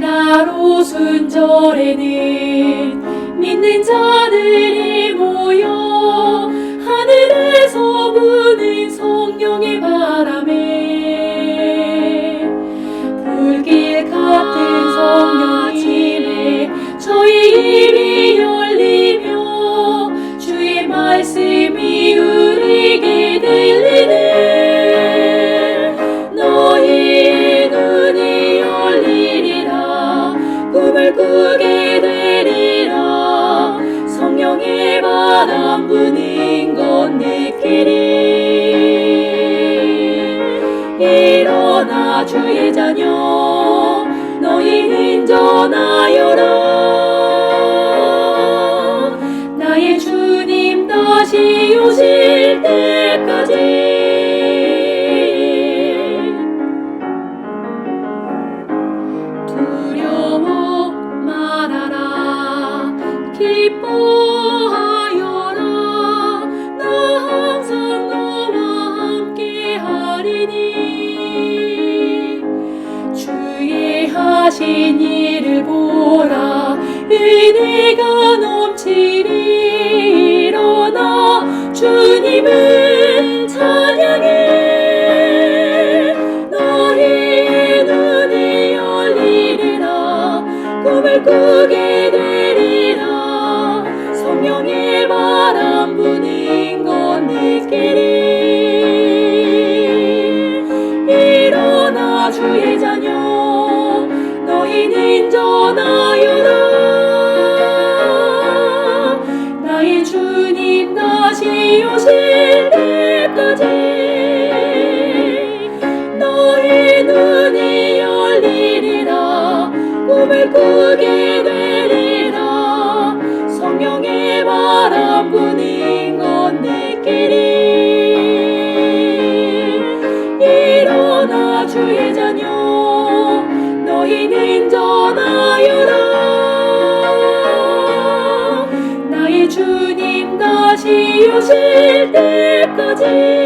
바로 순절에는 믿는 자들이 모여 하늘에서 부는 성령의 바 꾸게 되리라 성령의 바람 부는 것 느끼리. 일어나 주의 자녀 너희는 전하여라. 나의 주님 다시 오실 때까지 기뻐하여라. 나 항상 너와 함께 하리니. 주의 하신 일을 보라. 은혜가 넘치리 일어나. 주님을 찬양해. 너희의 눈이 열리리라. 꿈을 꾸게 성령의 바람 부는 것 느끼리 일어나 주의 자녀 너희는 전하여라. 나의 주님 다시 오실 때까지 너희 눈이 열리리라. 꿈을 꾸게 지어질 때까지